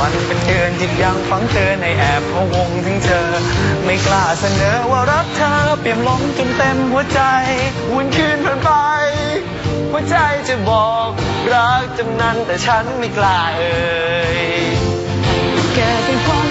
วันเป็นเดือนยิบยังฝังเตือนในแอบพะวงถึงเธอ ไม่กล้าเสนอว่ารักเธอ เปี่ยมล้นจนเต็มหัวใจวันคืนผ่านไปหัวใจจะบอกรักจำนั้นแต่ฉันไม่กล้าเอ่ยแกเป็นความ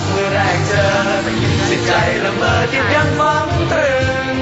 กเมื่อแรกเจอจิตใจละเมอจิตยังฟังตรึง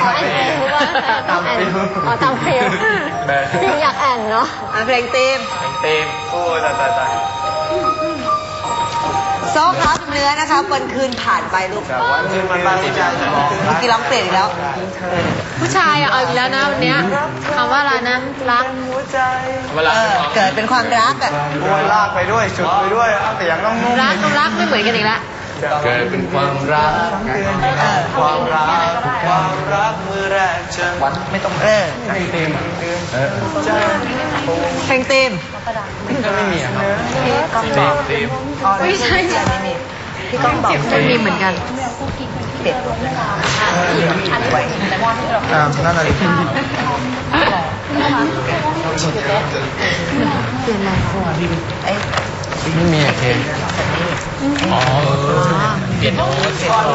อว่านเองครับแอนเองหรือว่าตามฟิล อ๋อตามฟิลแบบฟิลอยากแอนเนาะ อะเพลงเตีมเต็มโอ้ยตายตายตายโซ่ครับเนื้อนะคะวันคืนผ่านไปลูกจากวันที่มันตั้งใจจะบอกเมื่อกี้ร้องเปลี่ยนอีกแล้ว ผู้ชายอะเอาอีกแล้วนะวันเนี้ยคำว่าอะไรนะรักหัวใจเออเกิดเป็นความรักอะ โอ้ยลากไปด้วยจุดไปด้วยเอาแต่ยังต้องรักกับรักไม่เหมือนกันอีกแล้ว เกิดเป็นความรัก ความรัก ความรักมือแรกเจอวันไม่ต้องเออใจเต็มเออใจเพลงตีมก็ไม่มีครับเต็มเต็มไม่ใช่ไม่มีพี่ก้องบอกมันมีเหมือนกันเปลี่ยนอ่านั่นอะไรเปลี่ยนอะไรไอ้ไม่มีเพลงอ๋อเปลี่ยนโน้ต